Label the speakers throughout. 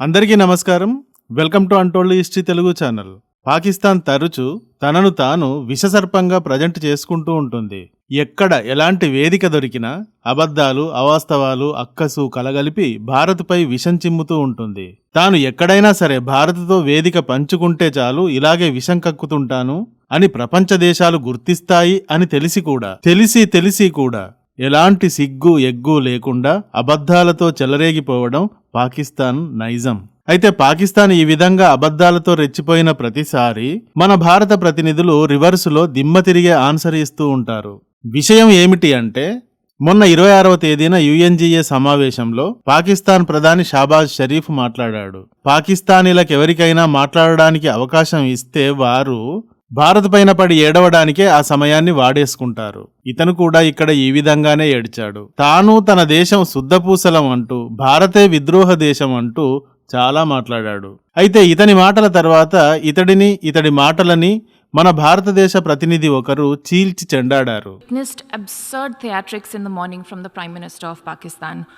Speaker 1: అందరికీ నమస్కారం. Welcome to untold history Telugu channel. Pakistan తరచు తనను తాను విషసర్పంగా ప్రజెంట్ చేసుకుంటూ ఉంటుంది. ఎక్కడ ఎలాంటి వేదిక దొరికినా అబద్ధాలు అవాస్తవాలు అక్కసు కలగలిపి భారత్పై విషం చిమ్ముతూ ఉంటుంది. తాను ఎక్కడైనా సరే భారత్తో వేదిక పంచుకుంటే చాలు ఇలాగే విషం కక్కుతుంటాను అని ప్రపంచ దేశాలు గుర్తిస్తాయి అని తెలిసి కూడా తెలిసి తెలిసి కూడా ఎలాంటి సిగ్గు ఎగ్గు లేకుండా అబద్ధాలతో చెలరేగిపోవడం పాకిస్తాన్ నైజం. అయితే పాకిస్తాన్ ఈ విధంగా అబద్ధాలతో రెచ్చిపోయిన ప్రతిసారి మన భారత ప్రతినిధులు రివర్సులో దిమ్మ తిరిగే ఆన్సర్ ఇస్తూ ఉంటారు. విషయం ఏమిటి అంటే మొన్న ఇరవై ఆరవ తేదీన యుఎన్జిఏ సమావేశంలో పాకిస్తాన్ ప్రధాని షాబాజ్ షరీఫ్ మాట్లాడాడు. పాకిస్తానీలకు ఎవరికైనా మాట్లాడడానికి అవకాశం ఇస్తే వారు భారత్ పైన పడి ఏడవడానికే ఆ సమయాన్ని వాడేసుకుంటారు. ఇతను కూడా ఇక్కడ ఈ విధంగానే ఏడ్చాడు. తాను తన దేశం శుద్ధపూసలం అంటూ భారతే విద్రోహ దేశం అంటూ చాలా మాట్లాడాడు. అయితే ఇతని మాటల తర్వాత ఇతడిని ఇతడి మాటలని మన భారతదేశ ప్రతినిధి ఒకరు చీల్చి చెండాడారు.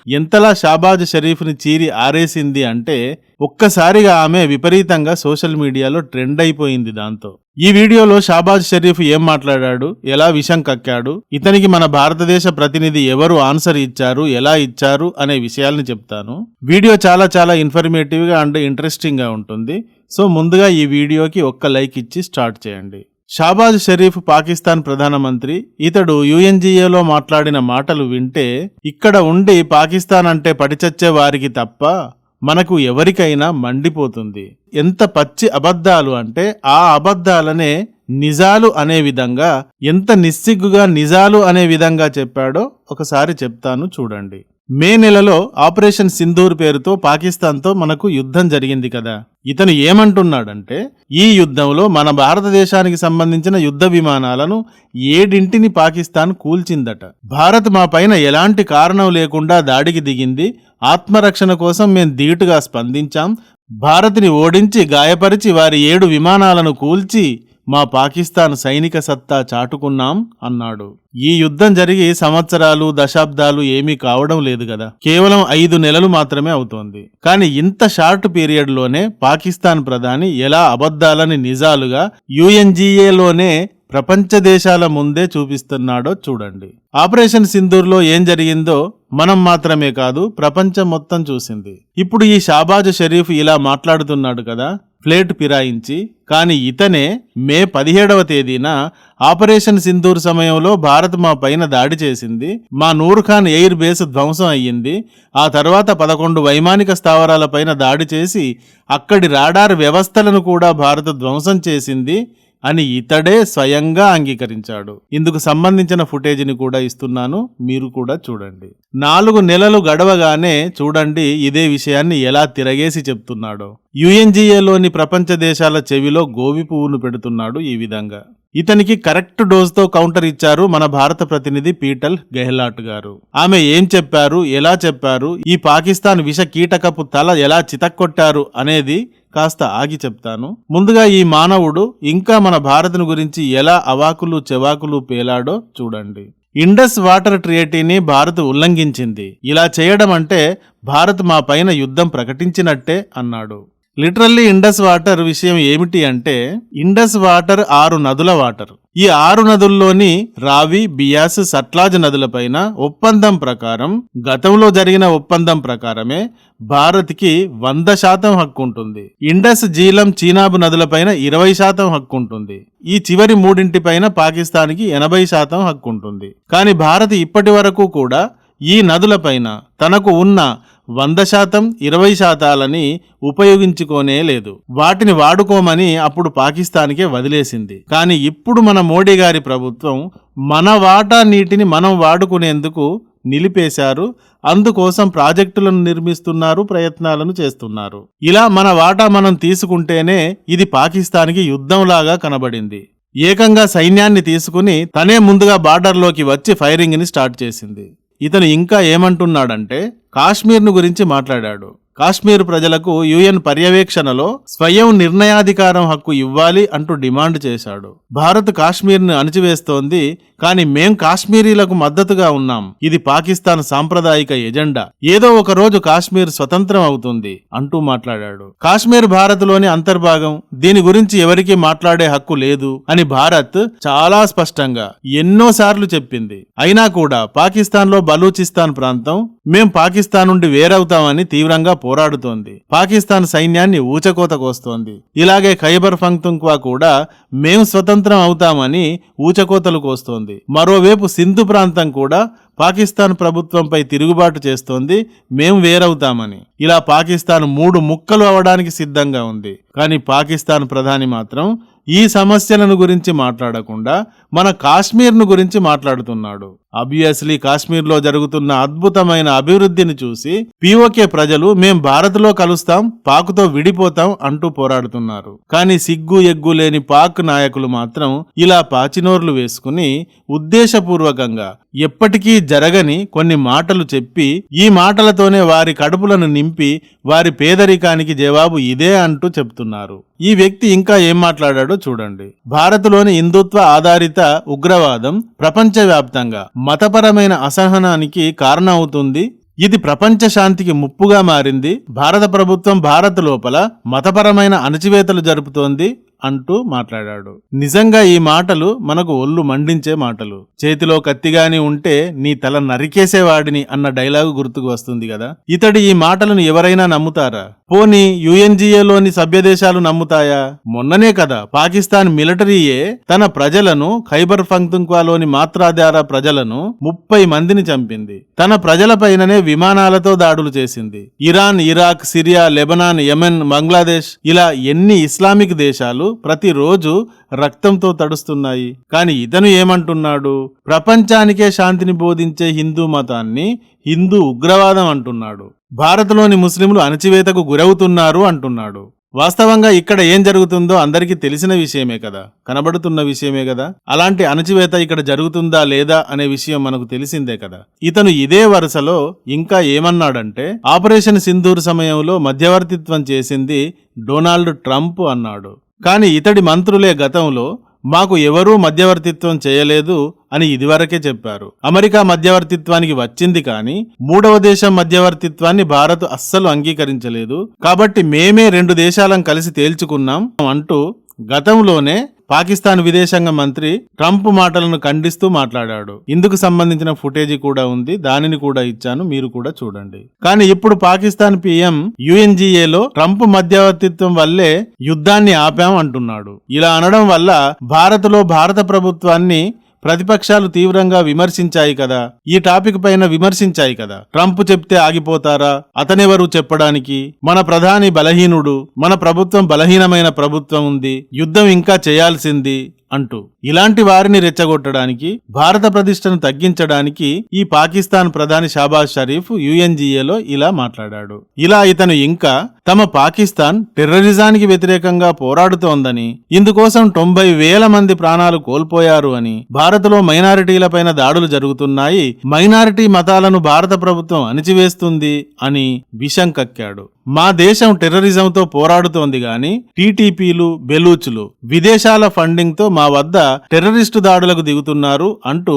Speaker 1: ఎంతలా షాబాజ్ షరీఫ్ని చీరి ఆరేసింది అంటే ఒక్కసారిగా ఆమె విపరీతంగా సోషల్ మీడియాలో ట్రెండ్ అయిపోయింది దాంతో. ఈ వీడియోలో షాబాజ్ షరీఫ్ ఏం మాట్లాడాడు? ఎలా విషం కక్కాడు? ఇతనికి మన భారతదేశ ప్రతినిధి ఎవరు ఆన్సర్ ఇచ్చారు? ఎలా ఇచ్చారు? అనే విషయాల్ని చెప్తాను. వీడియో చాలా చాలా ఇన్ఫర్మేటివ్గా అండ్ ఇంట్రెస్టింగ్గా ఉంటుంది. సో ముందుగా ఈ వీడియోకి ఒక్క లైక్ ఇచ్చి స్టార్ట్ చేయండి. షాబాజ్ షరీఫ్ పాకిస్తాన్ ప్రధానమంత్రి. ఇతడు యుఎన్జిఏలో మాట్లాడిన మాటలు వింటే ఇక్కడ ఉండి పాకిస్తాన్ అంటే పడిచచ్చే వారికి తప్ప మనకు ఎవరికైనా మండిపోతుంది. ఎంత పచ్చి అబద్ధాలు అంటే ఆ అబద్ధాలనే నిజాలు అనే విధంగా ఎంత నిస్సిగ్గుగా నిజాలు అనే విధంగా చెప్పాడో ఒకసారి చెప్తాను చూడండి. మే నెలలో ఆపరేషన్ సింధూర్ పేరుతో పాకిస్తాన్తో మనకు యుద్ధం జరిగింది కదా. ఇతను ఏమంటున్నాడంటే ఈ యుద్ధంలో మన భారతదేశానికి సంబంధించిన యుద్ధ విమానాలను ఏడింటిని పాకిస్తాన్ కూల్చిందట. భారత్ మా పైన ఎలాంటి కారణం లేకుండా దాడికి దిగింది. ఆత్మరక్షణ కోసం మేం ధీటుగా స్పందించాం. భారత్ని ఓడించి గాయపరిచి వారి ఏడు విమానాలను కూల్చి మా పాకిస్తాన్ సైనిక సత్తా చాటుకున్నాం అన్నాడు. ఈ యుద్ధం జరిగి సంవత్సరాలు దశాబ్దాలు ఏమీ కావడం లేదు కదా. కేవలం ఐదు నెలలు మాత్రమే అవుతోంది. కానీ ఇంత షార్ట్ పీరియడ్లోనే పాకిస్తాన్ ప్రధాని ఎలా అబద్ధాలని నిజాలుగా యుఎన్జిఏలోనే ప్రపంచ దేశాల ముందే చూపిస్తున్నాడో చూడండి. ఆపరేషన్ సింధూర్లో ఏం జరిగిందో మనం మాత్రమే కాదు ప్రపంచం మొత్తం చూసింది. ఇప్పుడు ఈ షాబాజ్ షరీఫ్ ఇలా మాట్లాడుతున్నాడు కదా. ప్లేట్ పిరాయించి కానీ ఇతనే మే పదిహేడవ తేదీన ఆపరేషన్ సింధూర్ సమయంలో భారత్ మా పైన దాడి చేసింది. మా నూర్ఖాన్ ఎయిర్ బేస్ ధ్వంసం అయ్యింది. ఆ తర్వాత పదకొండు వైమానిక స్థావరాలపైన దాడి చేసి అక్కడి రాడార్ వ్యవస్థలను కూడా భారత్ ధ్వంసం చేసింది. అని ఇతడే స్వయంగా అంగీకరించాడు. ఇందుకు సంబంధించిన ఫుటేజ్ని కూడా ఇస్తున్నాను మీరు కూడా చూడండి. నాలుగు నెలలు గడవగానే చూడండి ఇదే విషయాన్ని ఎలా తిరగేసి చెప్తున్నాడో. యుఎన్జిఏలోని ప్రపంచ దేశాల చెవిలో గోవి పువ్వును పెడుతున్నాడు ఈ విధంగా. ఇతనికి కరెక్ట్ డోస్తో కౌంటర్ ఇచ్చారు మన భారత ప్రతినిధి పీటల్ గెహ్లాట్ గారు. ఆమె ఏం చెప్పారు ఎలా చెప్పారు ఈ పాకిస్తాన్ విష కీటకపు తల ఎలా చితక్కొట్టారు అనేది కాస్త ఆగి చెప్తాను. ముందుగా ఈ మానవుడు ఇంకా మన భారత్ను గురించి ఎలా అవాకులు చెవాకులు పేలాడో చూడండి. ఇండస్ వాటర్ ట్రియేటీని భారత్ ఉల్లంఘించింది. ఇలా చేయడం అంటే భారత్ మా పైన యుద్ధం ప్రకటించినట్టే అన్నాడు. లిటరల్లీ ఇండస్ వాటర్ విషయం ఏమిటి అంటే ఇండస్ వాటర్ ఆరు నదుల వాటర్. ఈ ఆరు నదుల్లోని రావి బియాస్ సట్లాజ్ నదులపైన ఒప్పందం ప్రకారం గతంలో జరిగిన ఒప్పందం ప్రకారమే భారత్కి వంద శాతం హక్కు ఉంటుంది. ఇండస్ జీలం చీనాబు నదులపైన ఇరవై శాతం హక్కు ఉంటుంది. ఈ చివరి మూడింటిపైన పాకిస్తాన్కి ఎనభై శాతం హక్కు ఉంటుంది. కానీ భారత్ ఇప్పటి వరకు కూడా ఈ నదులపైన తనకు ఉన్న వంద శాతం ఇరవై శాతాలని ఉపయోగించుకోనే లేదు. వాటిని వాడుకోమని అప్పుడు పాకిస్తాన్కే వదిలేసింది. కానీ ఇప్పుడు మన మోడీ గారి ప్రభుత్వం మన వాటా నీటిని మనం వాడుకునేందుకు నిలిపేశారు. అందుకోసం ప్రాజెక్టులను నిర్మిస్తున్నారు ప్రయత్నాలను చేస్తున్నారు. ఇలా మన వాటా మనం తీసుకుంటేనే ఇది పాకిస్తాన్కి యుద్ధంలాగా కనబడింది. ఏకంగా సైన్యాన్ని తీసుకుని తనే ముందుగా బార్డర్లోకి వచ్చి ఫైరింగ్ని స్టార్ట్ చేసింది. ఇతను ఇంకా ఏమంటున్నాడంటే కాశ్మీర్ను గురించి మాట్లాడాడు. కాశ్మీర్ ప్రజలకు యుఎన్ పర్యవేక్షణలో స్వయం నిర్ణయాధికారం హక్కు ఇవ్వాలి అంటూ డిమాండ్ చేశాడు. భారత్ కాశ్మీర్ను అణిచివేస్తోంది కానీ మేం కాశ్మీరీలకు మద్దతుగా ఉన్నాం. ఇది పాకిస్తాన్ సాంప్రదాయిక ఎజెండా. ఏదో ఒక రోజు కాశ్మీర్ స్వతంత్రం అవుతుంది అంటూ మాట్లాడాడు. కాశ్మీర్ భారత్లోని అంతర్భాగం దీని గురించి ఎవరికీ మాట్లాడే హక్కు లేదు అని భారత్ చాలా స్పష్టంగా ఎన్నోసార్లు చెప్పింది. అయినా కూడా పాకిస్తాన్లో బలూచిస్తాన్ ప్రాంతం మేం పాకిస్తాన్ పాకిస్తాన్ నుండి వేరవుతామని తీవ్రంగా పోరాడుతోంది. పాకిస్తాన్ సైన్యాన్ని ఊచకోత కోస్తోంది. ఇలాగే ఖైబర్ ఫంక్తుంక్వా కూడా మేము స్వతంత్రం అవుతామని ఊచకోతలు కోస్తోంది. మరోవైపు సింధు ప్రాంతం కూడా పాకిస్తాన్ ప్రభుత్వంపై తిరుగుబాటు చేస్తోంది. మేము వేరవుతామని. ఇలా పాకిస్తాన్ మూడు ముక్కలు అవడానికి సిద్ధంగా ఉంది. కానీ పాకిస్తాన్ ప్రధాని మాత్రం ఈ సమస్యలను గురించి మాట్లాడకుండా మన కాశ్మీర్ను గురించి మాట్లాడుతున్నాడు. అబ్వియస్లీ కాశ్మీర్లో జరుగుతున్న అద్భుతమైన అభివృద్ధిని చూసి పిఓకే ప్రజలు మేం భారత్లో కలుస్తాం పాకుతో విడిపోతాం అంటూ పోరాడుతున్నారు. కానీ సిగ్గు ఎగ్గు లేని పాక్ నాయకులు మాత్రం ఇలా పాచినోర్లు వేసుకుని ఉద్దేశపూర్వకంగా ఎప్పటికీ జరగని కొన్ని మాటలు చెప్పి ఈ మాటలతోనే వారి కడుపులను నింపి వారి పేదరికానికి జవాబు ఇదే అంటూ చెప్తున్నారు. ఈ వ్యక్తి ఇంకా ఏం మాట్లాడాడో చూడండి. భారత్లోని హిందుత్వ ఆధారిత ఉగ్రవాదం ప్రపంచవ్యాప్తంగా మతపరమైన అసహనానికి కారణమవుతుంది. ఇది ప్రపంచ శాంతికి ముప్పుగా మారింది. భారత ప్రభుత్వం భారత్ లోపల మతపరమైన అణచివేతలు జరుపుతోంది. అంటూ మాట్లాడాడు. నిజంగా ఈ మాటలు మనకు ఒళ్ళు మండించే మాటలు. చేతిలో కత్తిగాని ఉంటే నీ తల నరికేసేవాడిని అన్న డైలాగు గుర్తుకు వస్తుంది కదా? ఇతడి ఈ మాటలను ఎవరైనా నమ్ముతారా? పోనీ యుఎన్జిఏలోని సభ్యదేశాలు నమ్ముతాయా? మొన్ననే కదా పాకిస్తాన్ మిలిటరీయే తన ప్రజలను ఖైబర్ ఫంక్తుంక్వాలోని మాత్రాధార ప్రజలను ముప్పై మందిని చంపింది. తన ప్రజలపైననే విమానాలతో దాడులు చేసింది. Iran Iraq Syria Lebanon Yemen Bangladesh ఇలా ఎన్ని ఇస్లామిక్ దేశాలు ప్రతిరోజు రక్తంతో తడుస్తున్నాయి. కానీ ఇతను ఏమంటున్నాడు? ప్రపంచానికే శాంతిని బోధించే హిందూ మతాన్ని హిందూ ఉగ్రవాదం అంటున్నాడు. భారత్లోని ముస్లింలు అణచివేతకు గురవుతున్నారు అంటున్నాడు. వాస్తవంగా ఇక్కడ ఏం జరుగుతుందో అందరికీ తెలిసిన విషయమే కదా. కనబడుతున్న విషయమే కదా. అలాంటి అణచివేత ఇక్కడ జరుగుతుందా లేదా అనే విషయం మనకు తెలిసిందే కదా. ఇతను ఇదే వరుసలో ఇంకా ఏమన్నాడంటే ఆపరేషన్ సింధూర్ సమయంలో మధ్యవర్తిత్వం చేసింది డొనాల్డ్ ట్రంప్ అన్నాడు. కానీ ఇతడి మంత్రులే గతంలో మాకు ఎవరూ మధ్యవర్తిత్వం చేయలేదు అని ఇదివరకే చెప్పారు. అమెరికా మధ్యవర్తిత్వానికి వచ్చింది కానీ మూడవ దేశం మధ్యవర్తిత్వాన్ని భారత్ అస్సలు అంగీకరించలేదు. కాబట్టి మేమే రెండు దేశాలను కలిసి తేల్చుకున్నాం అంటూ గతంలోనే పాకిస్తాన్ విదేశాంగ మంత్రి ట్రంప్ మాటలను ఖండిస్తూ మాట్లాడాడు. ఇందుకు సంబంధించిన ఫుటేజీ కూడా ఉంది. దానిని కూడా ఇచ్చాను. మీరు కూడా చూడండి. కానీ ఇప్పుడు పాకిస్తాన్ పిఎం యుఎన్జిఏలో ట్రంప్ మధ్యవర్తిత్వం వల్లే యుద్ధాన్ని ఆపాం అంటున్నాడు. ఇలా అనడం వల్ల భారత్లో భారత ప్రభుత్వాన్ని ప్రతిపక్షాలు తీవ్రంగా విమర్శించాయి కదా. ఈ టాపిక్ పైన విమర్శించాయి కదా. ట్రంప్ చెప్తే ఆగిపోతారా? అతనెవరు చెప్పడానికి? మన ప్రధాని బలహీనుడు మన ప్రభుత్వం బలహీనమైన ప్రభుత్వం ఉంది యుద్ధం ఇంకా చేయాల్సింది అంటూ ఇలాంటి వారిని రెచ్చగొట్టడానికి భారత ప్రతిష్టను తగ్గించడానికి ఈ పాకిస్తాన్ ప్రధాని షాబాజ్ షరీఫ్ యుఎన్జిఏలో ఇలా మాట్లాడాడు. ఇలా ఇతను ఇంకా తమ పాకిస్తాన్ టెర్రరిజానికి వ్యతిరేకంగా పోరాడుతోందని ఇందుకోసం తొంభై వేల మంది ప్రాణాలు కోల్పోయారు అని భారత్లో మైనారిటీలపైన దాడులు జరుగుతున్నాయి మైనారిటీ మతాలను భారత ప్రభుత్వం అణిచివేస్తుంది అని విషం కక్కాడు. మా దేశం టెర్రరిజంతో పోరాడుతోంది గాని టీటీపీలు బెలూచులు విదేశాల ఫండింగ్తో మా వద్ద టెర్రరిస్టు దాడులకు దిగుతున్నారు అంటూ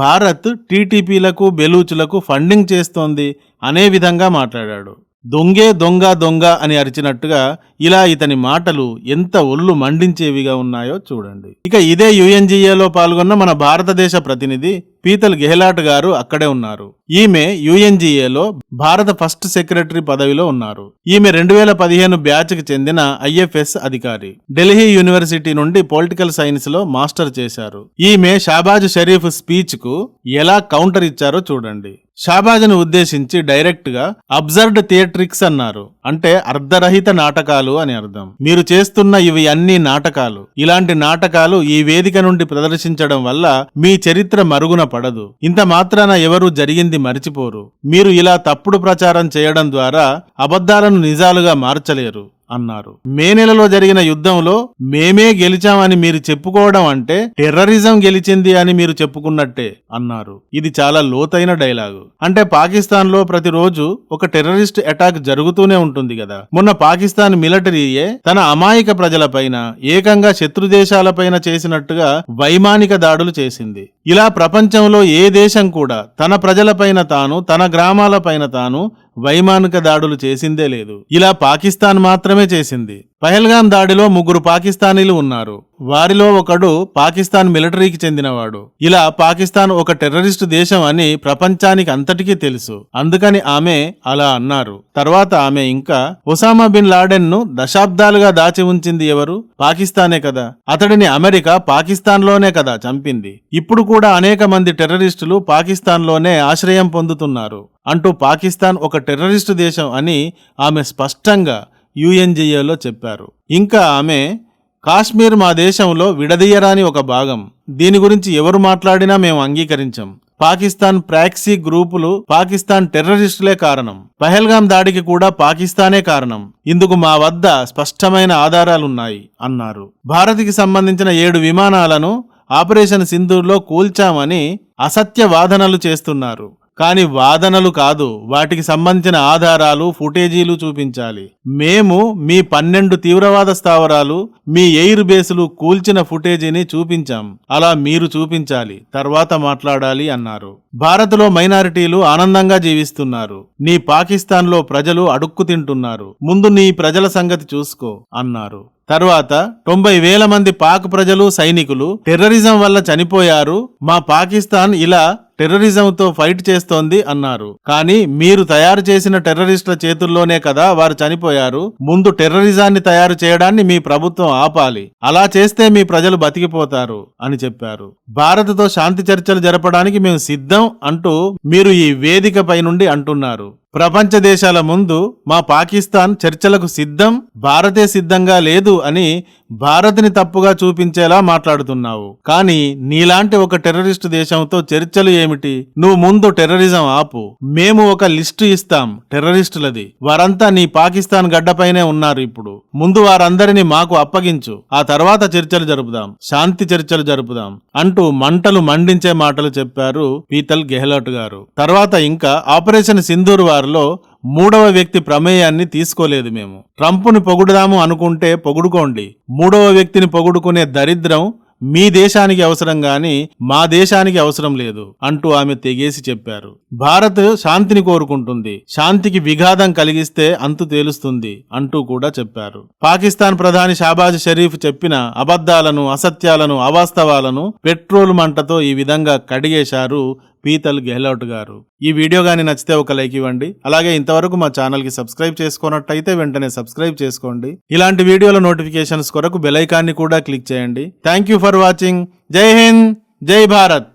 Speaker 1: భారత్ టీటీపీలకు బెలూచులకు ఫండింగ్ చేస్తోంది అనే విధంగా మాట్లాడాడు. దొంగే దొంగ దొంగ అని అరిచినట్టుగా ఇలా ఇతని మాటలు ఎంత ఒళ్ళు మండించేవిగా ఉన్నాయో చూడండి. ఇక ఇదే యుఎన్జిఏలో పాల్గొన్న మన భారతదేశ ప్రతినిధి పీతల్ గెహ్లాట్ గారు అక్కడే ఉన్నారు. ఈమె యుఎన్జిఏలో భారత ఫస్ట్ సెక్రటరీ పదవిలో ఉన్నారు. ఈమె రెండు వేల పదిహేను బ్యాచ్కి చెందిన ఐఎఫ్ఎస్ అధికారి. ఢిల్లీ యూనివర్సిటీ నుండి పొలిటికల్ సైన్స్లో మాస్టర్ చేశారు. ఈమె షాబాజ్ షరీఫ్ స్పీచ్కు ఎలా కౌంటర్ ఇచ్చారో చూడండి. షాబాజ్ను ఉద్దేశించి డైరెక్ట్గా అబ్జర్వ్డ్ థియేట్రిక్స్ అన్నారు. అంటే అర్ధరహిత నాటకాలు అని అర్థం. మీరు చేస్తున్న ఇవి అన్ని నాటకాలు. ఇలాంటి నాటకాలు ఈ వేదిక నుండి ప్రదర్శించడం వల్ల మీ చరిత్ర మరుగున పడదు. ఇంత మాత్రాన ఎవరు జరిగింది మరిచిపోరు. మీరు ఇలా తప్పుడు ప్రచారం చేయడం ద్వారా అబద్ధాలను నిజాలుగా మార్చలేరు. అన్నారు. మే నెలలో జరిగిన యుద్ధంలో మేమే గెలిచామని మీరు చెప్పుకోవడం అంటే టెర్రరిజం గెలిచింది అని మీరు చెప్పుకున్నట్టే అన్నారు. ఇది చాలా లోతైన డైలాగు. అంటే పాకిస్తాన్లో ప్రతిరోజు ఒక టెర్రరిస్ట్ అటాక్ జరుగుతూనే ఉంటుంది కదా. మొన్న పాకిస్తాన్ మిలిటరీయే తన అమాయక ప్రజలపైన ఏకంగా శత్రు దేశాలపైన చేసినట్టుగా వైమానిక దాడులు చేసింది. ఇలా ప్రపంచంలో ఏ దేశం కూడా తన ప్రజలపైన తాను తన గ్రామాలపైన తాను వైమానిక దాడులు చేసిందే లేదు. ఇలా పాకిస్తాన్ మాత్రమే చేసింది. పహల్గాం దాడిలో ముగ్గురు పాకిస్తానీలు ఉన్నారు. వారిలో ఒకడు పాకిస్తాన్ మిలిటరీకి చెందినవాడు. ఇలా పాకిస్తాన్ ఒక టెర్రరిస్టు దేశం అని ప్రపంచానికి అంతటికీ తెలుసు. అందుకని ఆమె అలా అన్నారు. తర్వాత ఆమె ఇంకా ఒసామా బిన్ లాడెన్ను దశాబ్దాలుగా దాచి ఉంచింది ఎవరు? పాకిస్తానే కదా. అతడిని అమెరికా పాకిస్తాన్లోనే కదా చంపింది. ఇప్పుడు కూడా అనేక మంది టెర్రరిస్టులు పాకిస్తాన్లోనే ఆశ్రయం పొందుతున్నారు. అంటూ పాకిస్తాన్ ఒక టెర్రరిస్టు దేశం అని ఆమె స్పష్టంగా యుఎన్జిఏలో చెప్పారు. ఇంకా ఆమె కాశ్మీర్ మా దేశంలో విడదీయరాని ఒక భాగం. దీని గురించి ఎవరు మాట్లాడినా మేము అంగీకరించాం. పాకిస్తాన్ ప్రాక్సీ గ్రూపులు పాకిస్తాన్ టెర్రరిస్టులే కారణం. పహల్గాం దాడికి కూడా పాకిస్తానే కారణం. ఇందుకు మా వద్ద స్పష్టమైన ఆధారాలున్నాయి అన్నారు. భారత్కి సంబంధించిన ఏడు విమానాలను ఆపరేషన్ సింధూర్లో కూల్చామని అసత్య వాదనలు చేస్తున్నారు. కానీ వాదనలు కాదు. వాటికి సంబంధించిన ఆధారాలు ఫుటేజీలు చూపించాలి. మేము మీ పన్నెండు తీవ్రవాద స్థావరాలు మీ ఎయిర్ బేసులు కూల్చిన ఫుటేజీని చూపించాం. అలా మీరు చూపించాలి. తర్వాత మాట్లాడాలి అన్నారు. భారత్లో మైనారిటీలు ఆనందంగా జీవిస్తున్నారు. నీ పాకిస్తాన్లో ప్రజలు అడుక్కు తింటున్నారు. ముందు నీ ప్రజల సంగతి చూసుకో అన్నారు. తర్వాత తొంభై వేల మంది పాక్ ప్రజలు సైనికులు టెర్రరిజం వల్ల చనిపోయారు. మా పాకిస్తాన్ ఇలా టెర్రరిజంతో ఫైట్ చేస్తోంది అన్నారు. కానీ మీరు తయారు చేసిన టెర్రరిస్టుల చేతుల్లోనే కదా వారు చనిపోయారు. ముందు టెర్రరిజాన్ని తయారు చేయడాన్ని మీ ప్రభుత్వం ఆపాలి. అలా చేస్తే మీ ప్రజలు బతికిపోతారు అని చెప్పారు. భారత్తో శాంతి చర్చలు జరపడానికి మేము సిద్ధం అంటూ మీరు ఈ వేదికపై నుండి అంటున్నారు. ప్రపంచ దేశాల ముందు మా పాకిస్తాన్ చర్చలకు సిద్ధం భారతే సిద్ధంగా లేదు అని భారత్ని తప్పుగా చూపించేలా మాట్లాడుతున్నావు. కానీ నీలాంటి ఒక టెర్రరిస్టు దేశంతో చర్చలు ఏమిటి? నువ్వు ముందు టెర్రరిజం ఆపు. మేము ఒక లిస్టు ఇస్తాం టెర్రరిస్టులది. వారంతా నీ పాకిస్తాన్ గడ్డపైనే ఉన్నారు ఇప్పుడు. ముందు వారందరినీ మాకు అప్పగించు. ఆ తర్వాత చర్చలు జరుపుదాం. శాంతి చర్చలు జరుపుదాం. అంటూ మంటలు మండించే మాటలు చెప్పారు పీతల్ గెహ్లోట్ గారు. తర్వాత ఇంకా ఆపరేషన్ సింధూర్ వారిలో మూడవ వ్యక్తి ప్రమేయాన్ని తీసుకోలేదు మేము. ట్రంప్ను పొగుడుదాము అనుకుంటే పొగుడుకోండి. మూడవ వ్యక్తిని పొగుడుకునే దరిద్రం మీ దేశానికి అవసరం గాని మా దేశానికి అవసరం లేదు అంటూ ఆమె తెగేసి చెప్పారు. భారత్ శాంతిని కోరుకుంటుంది. శాంతికి విఘాతం కలిగిస్తే అంతు తేలుస్తుంది అంటూ కూడా చెప్పారు. పాకిస్తాన్ ప్రధాని షాబాజ్ షరీఫ్ చెప్పిన అబద్ధాలను అసత్యాలను అవాస్తవాలను పెట్రోల్ మంటతో ఈ విధంగా కడిగేశారు పీతల్ గెహ్లోట్ గారు. ఈ వీడియో కానీ నచ్చితే ఒక లైక్ ఇవ్వండి. అలాగే ఇంతవరకు మా ఛానల్కి సబ్స్క్రైబ్ చేసుకున్నట్టయితే వెంటనే సబ్స్క్రైబ్ చేసుకోండి. ఇలాంటి వీడియోల నోటిఫికేషన్స్ కొరకు బెల్ ఐకాన్ని కూడా క్లిక్ చేయండి. Thank you for watching. Jai Hind. Jai Bharat.